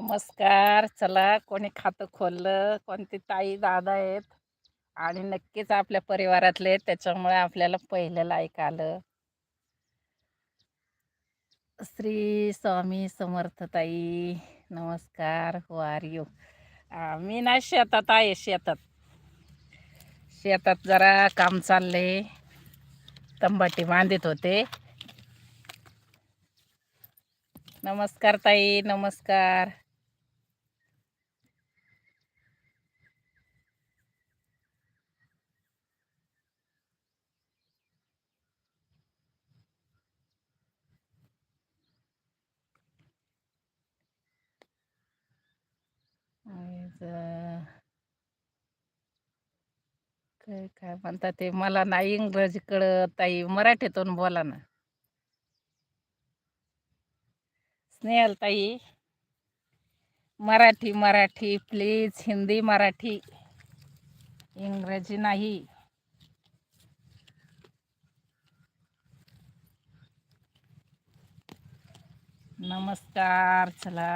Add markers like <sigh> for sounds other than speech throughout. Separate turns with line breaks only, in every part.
नमस्कार. चला कोणी खातं खोललं कोणती ताई दादा आहेत. आणि नक्कीच आपल्या परिवारातले त्याच्यामुळे आपल्याला पहिल्याला ऐकालं आलं. श्री स्वामी समर्थ ताई नमस्कार. हो आर यू मी ना शेतात आहे शेतात. शेतात जरा काम चाललंय. तंबाटी बांधित होते. नमस्कार ताई नमस्कार आज, अं, काय काय म्हणतात ते? मला नाही इंग्रजी कळत ताई मराठीतून बोला ना. स्नेहल ताई मराठी मराठी प्लीज हिंदी मराठी. इंग्रजी नाही. नमस्कार चला.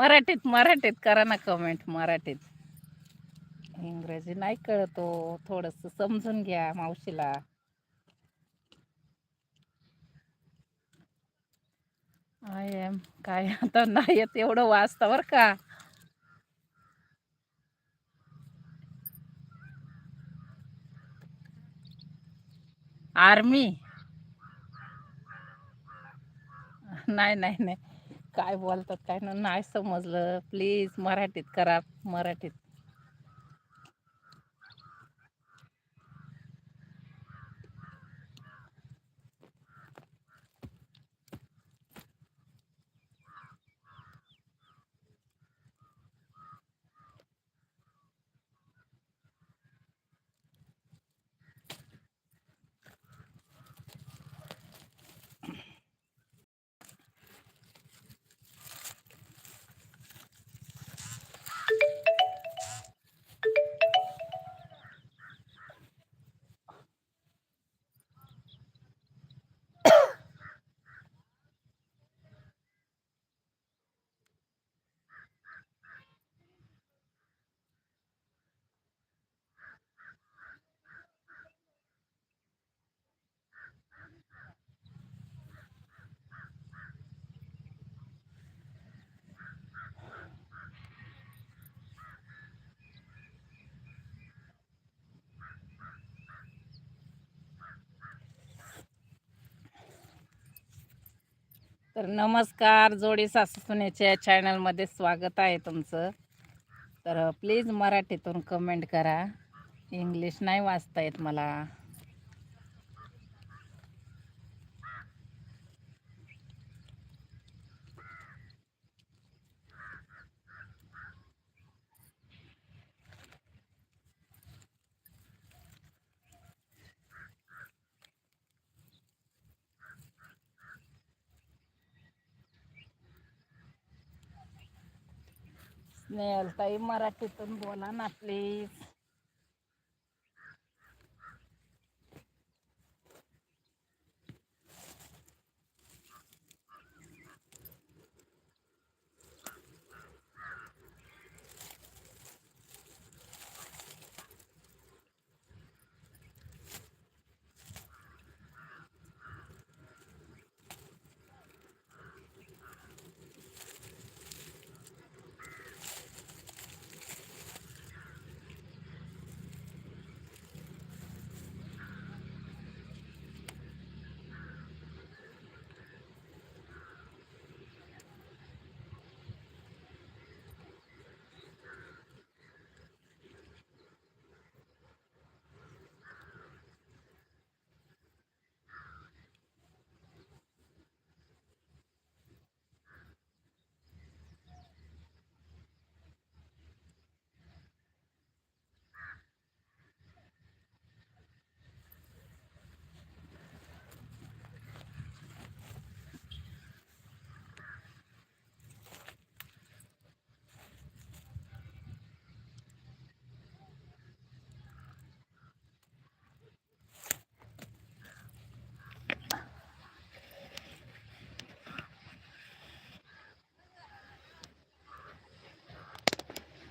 मराठीत मराठीत करा ना कमेंट मराठीत. इंग्रजी नाही कळतो हो, थोडस समजून घ्या मावशीला. आय एम काय आता नाही येत एवढं वाचता बर का. आर्मी नाही नाही नाही. काय बोलतात काय ना नाही समजलं. प्लीज मराठीत करा मराठीत. तर नमस्कार जोडी सासू सुनेच्या चॅनलमध्ये स्वागत आहे तुमचं. तर प्लीज मराठीतून कमेंट करा. इंग्लिश नाही वाचता येत मला. नेलताई ताई मराठीतून बोला ना प्लीज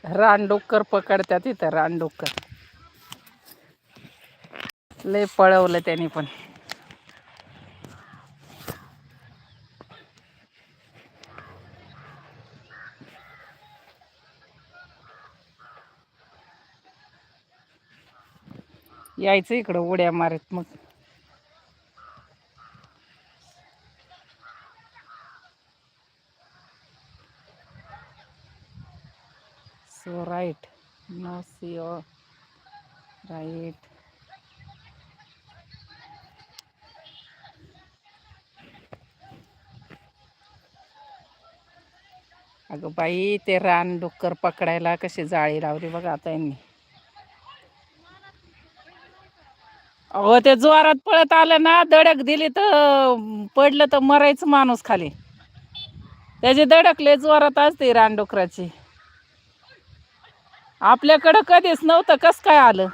रानडुक्कर पकडतात इथं रानडुक्कर. लय पळवलं त्यांनी पण. यायचं इकडं उड्या मारत मग. So right. No see your right. अगं बाई ते रान डुक्कर पकडायला कशी जाळी लावली बघा आता यांनी अहो ते जोरात पळत आलं ना दडक दिली तर पडलं तर मरायचं माणूस खाली त्याची दडकले जोरात असते रानडुकराची आपल्याकडं कधीच नव्हतं कस काय आलं?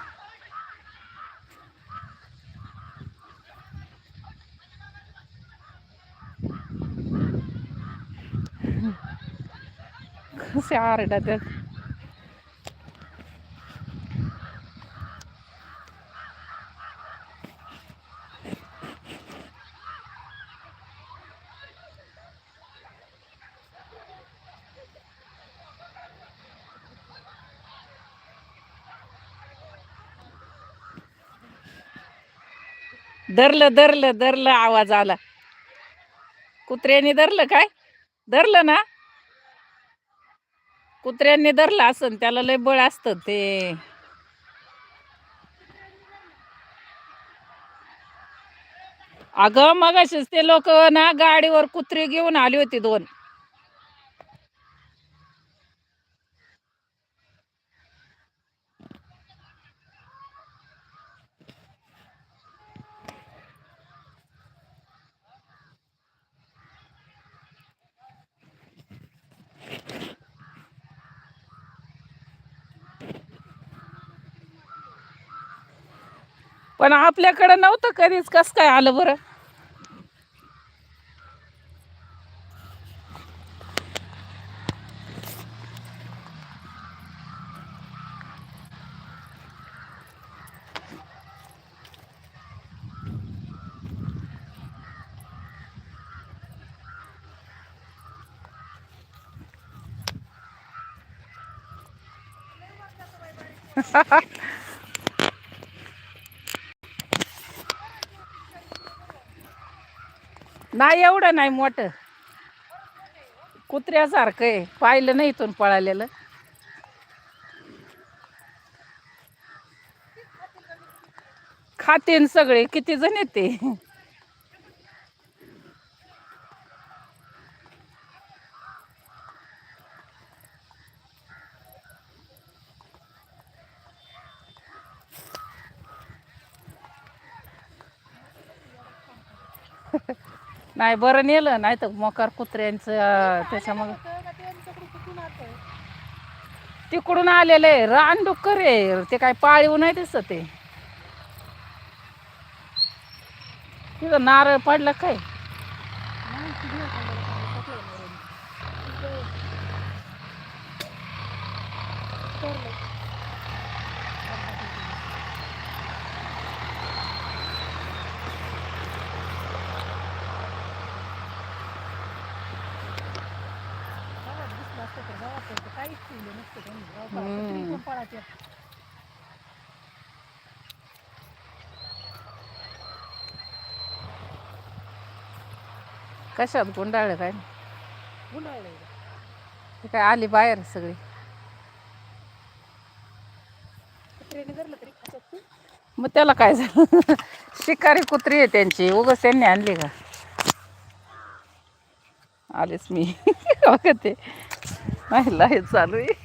कसे आरडा त्यात धरलं धरलं धरलं आवाज आला. कुत्र्याने धरलं काय? धरलं ना? कुत्र्यांनी धरलं असन त्याला लय बळ असतं ते. अगं मगाशीच ते लोक ना गाडीवर कुत्री घेऊन आली होती दोन. पण आपल्याकडं नव्हतं कधीच. कस काय आलं बरं? <laughs> नाही एवढं नाही मोठं. कुत्र्यासारखं आहे. पाहिलं नाही इथून पळालेलं. खातेन सगळे किती जण येते नाही बरं नेलं नाही तर मोकार कुत्र्यांचं त्याच्यामुळे. तिकडून आलेलं आहे रानडुक्कर आहे. ते काय पाळीव नाही दिसत ते तिथं नारळ पडलं काय? कशात गुंडाळलं काय? ते काय आली बाहेर सगळी. मग त्याला काय झालं? <laughs> शिकारी कुत्री आहे त्यांची. उगच त्यांनी आणली का? आलेच मी. <laughs> ते. नाही चालू आहे.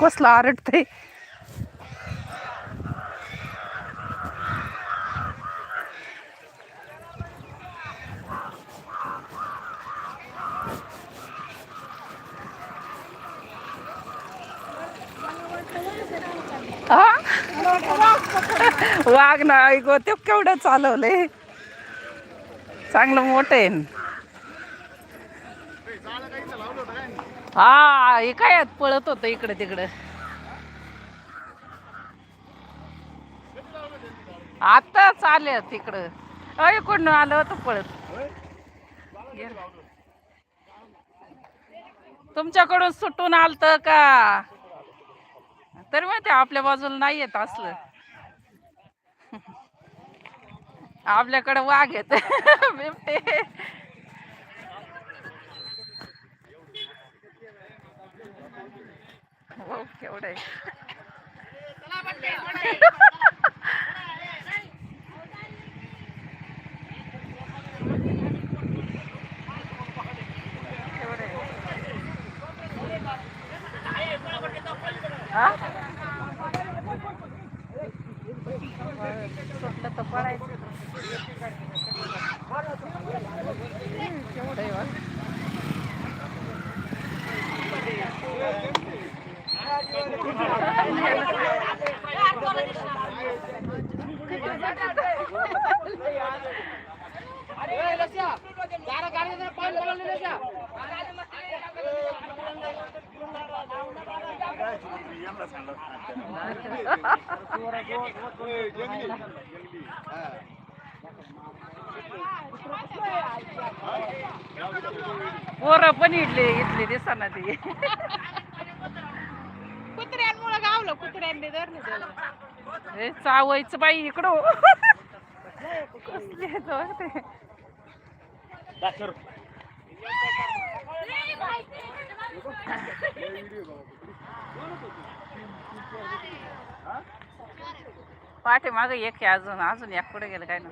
कसला आरडतंय? वाघ ना ऐक ते केवढं चालवले चांगलं मोठं आहे हा हे काय पळत होतं इकडं तिकडं. आताच आले तिकडं. अय कोण आलं होतं पळत. तुमच्याकडून सुटून आलत का? तर माहिती आपल्या बाजूला नाही येत असलं. आपल्याकडे वाघ येत. बिबटे. हो केवढं आहे केवढं आहे. हा? सुटलं तर पळायचं हम्म, केवढं आहे वाघ. पोरं पण इडले इथली दिसना ती.
कुत्र्यांमुळे गावलं कुत्र्यांनी धरलं त्याला.
हे चावायचं बाई इकडं. कसले आहेत बघ ते. पाठीमागं एक आहे अजून अजून एक कुठे गेलं काय ना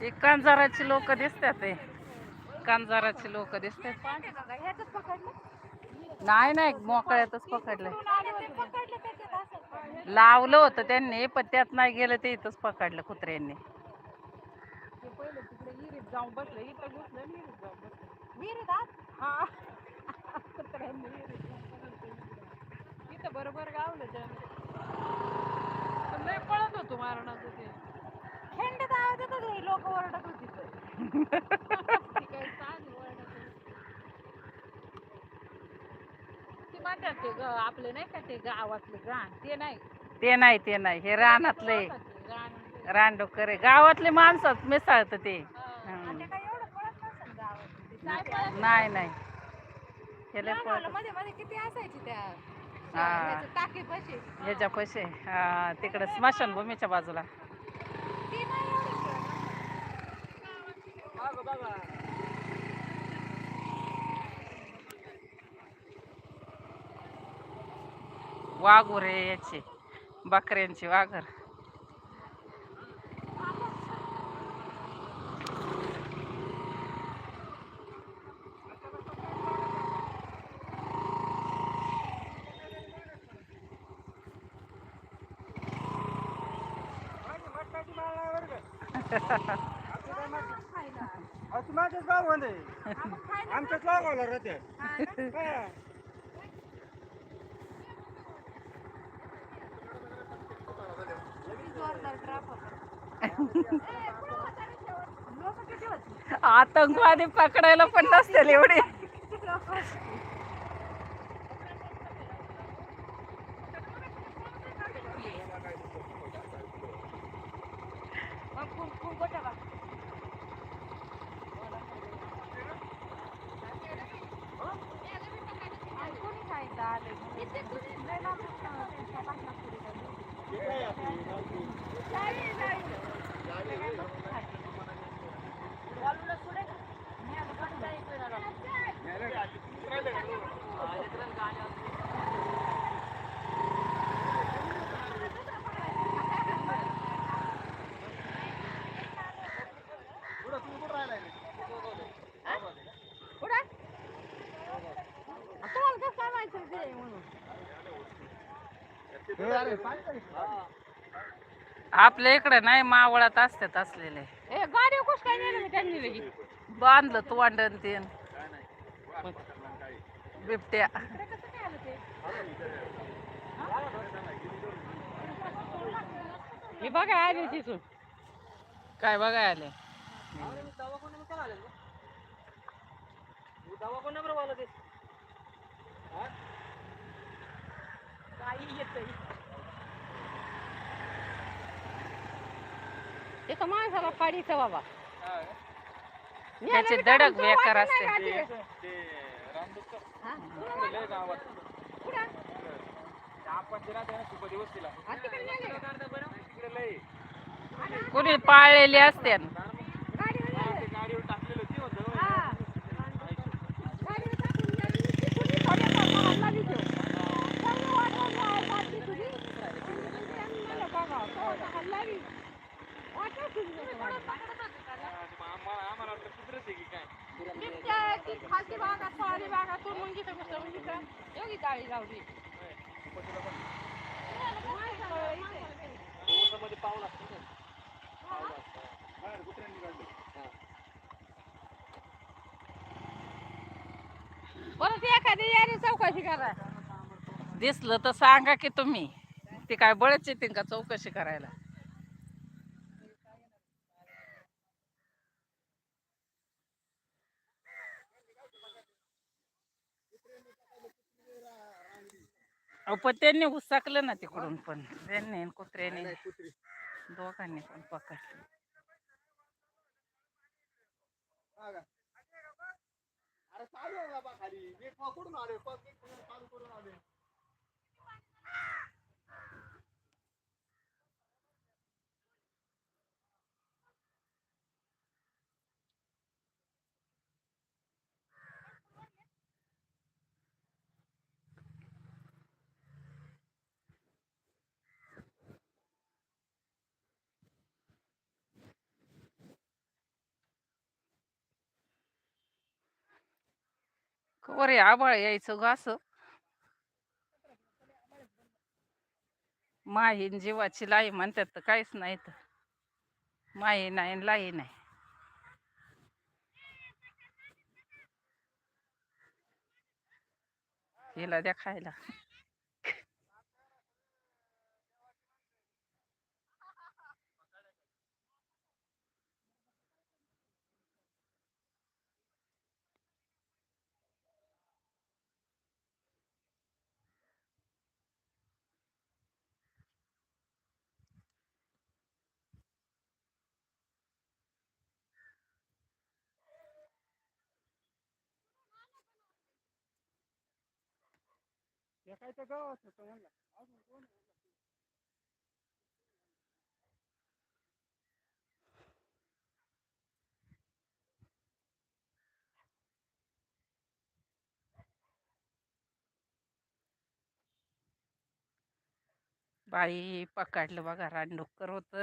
ते कांजाराची लोक दिसतात ते कांजाराची लोक दिसतात. नाही नाही मोकळ्यातच पकडलंय. लावलं होतं त्यांनी पण त्यात नाही गेलं ते इथंच पकडलं कुत्र्यांनी.
बरोबर गावलं लय पळत होतो मारणाचं ते लोक ओरडत होती ती. म्हणतात ते ग आपले नाही का ते गावातले गाण ते नाही.
ते नाही ते नाही. हे रानातले.
गाण
रानडोकर आहे. गावातले माणसात मिसळत ते.
आणि ते काही एवढं पळत नसेल गावात. ते नाही पळत
नाही नाही. हे लय
लहान
पळत.
मध्ये मध्ये किती असायची त्या?
हा. ह्याच्या पैसे हा तिकडे स्मशानभूमीच्या बाजूला.
ती नाही एवढी
वाघुरे याचे. बकऱ्यांची वाघर.
आमच्याच गावाला राहते <laughs>
जोरदार ट्रॅफिक लोक किती होती
आतंकवादी पकडायला पण नसतील एवढे <laughs>
किती लोक कोणी खायचं आले लय लांब
आपल्या इकडं नाही मावळात असतात असलेले
ए गाडी कस काय नेलं मी त्यांनी लगेच
बांधलं तू वांडण तीन. बिबट्या.
इकडे कसं काय आलं ते हे बघा आले? तिथून
काय बघाय आले
काही येतंय. ते तर माणसाला काढीचं बाबा.
त्याचे धडक बेकार असते. कुणी पाळलेली असते
गाडीवर नेले. हा. गाडीवर टाकून नेली. ती कुणी थोड्याफार हल्ला बी तो. चांगलं वाटलं बा, बाटली तुझी. त्यांनी म्हणलं बघा, थोडं हल्ला बी. वाटलं तुझी जसं वाटलं. बिबट्या, ती खालती बागा, पारी बागा, तो मुंगीचं बसलं, मुंगीचं. एवढी काळी गावली. परत एखादी याने चौकशी करा.
दिसलं तर सांगा की तुम्ही. ती काय बळच येते का चौकशी करायला? अहो, पण त्यांनी उसाकलं ना तिकडून पण त्यांनी आणि कुत्र्याने दोघांनी पण पकडलं
अरे चालू आहे बाबा खाली मी पकडून आलोय पकडून चालू करून आलोय
खबर आहे आबाळ यायचं ग असं. माहीन जीवाची लाई म्हणतात तर काहीच नाही तर. माही नाही लाई नाही. हिला द्या खायला.
एकाच्या गावात होतं म्हणलं अजून कोण
बाई पकडलं बघा रानडुक्कर होत.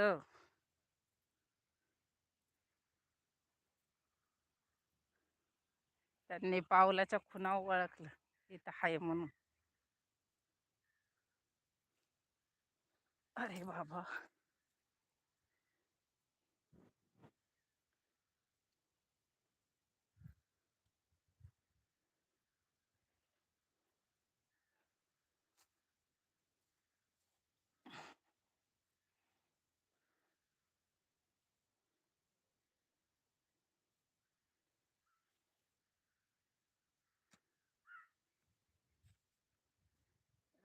त्यांनी पावलाच्या खुणा ओळखलं. इथं आहे म्हणून. अरे बाबा.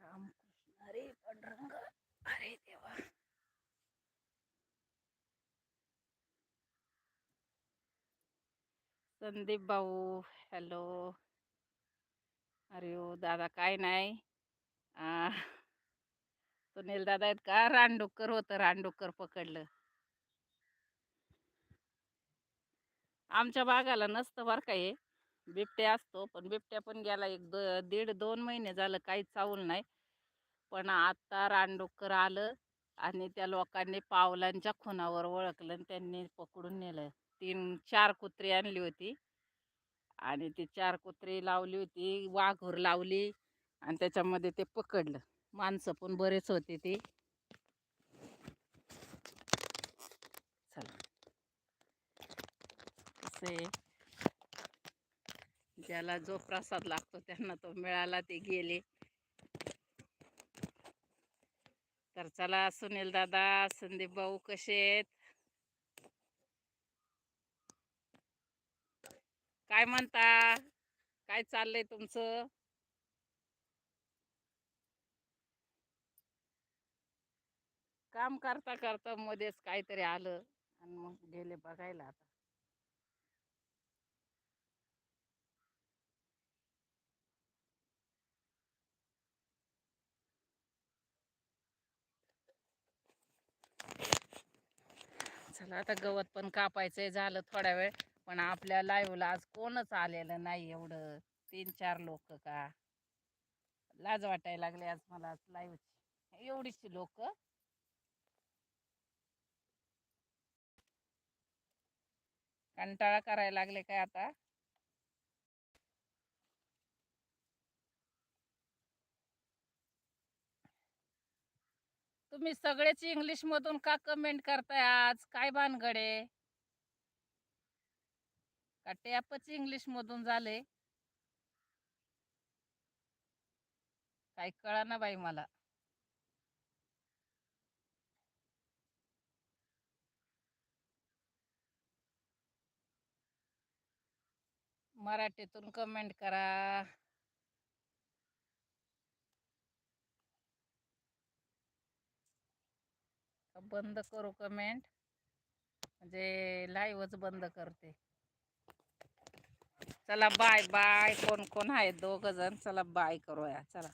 रामकृष्ण अरे पांडुरंग. संदीप भाऊ हॅलो. अरे ओ दादा काय नाही. सुनील दादा आहेत का? रानडुक्कर होतं रानडुक्कर पकडलं. आमच्या बागाला नसतं बरं का हे. बिबट्या असतो पण बिबट्या पण गेला एक द दीड दोन महिने झालं काहीच चावल नाही. पण आता रानडुक्कर आलं आणि त्या लोकांनी पावलांच्या खुनावर ओळखलं आणि त्यांनी पकडून नेलं. तीन चार कुत्री आणली होती. आणि ती चार कुत्री लावली होती वाघूर लावली आणि त्याच्यामध्ये ते पकडलं. माणसं पण बरेच होते ते. चला. ज्याला जो प्रसाद लागतो त्यांना तो मिळाला ते गेले. तर चला सुनील दादा संदीप भाऊ कसे आहेत? काय म्हणता? काय चाललंय तुमचं? काम करता करता मध्येच काहीतरी आलं आणि मग गेले बघायला आता. चला आता गवत पण कापायचंय झालं थोडा वेळ. पण आपल्या लाईव्हला आज कोणच आलेलं नाही एवढं. तीन चार लोक का? लाज वाटायला लागले आज मला आज लाईव्ह एवढीशी लोक. कंटाळा करायला लागले काय आता? तुम्ही सगळेच इंग्लिश मधून का कमेंट करताय आज? काय भानगडे का टॅपच इंग्लिश मधून झाले? काही कळा ना बाई मला. मराठीतून कमेंट करा. बंद करू कमेंट म्हणजे लाईव्हच बंद करते. चला बाय बाय. कोण कोण आहे दोघ जण? चला बाय करूया. चला.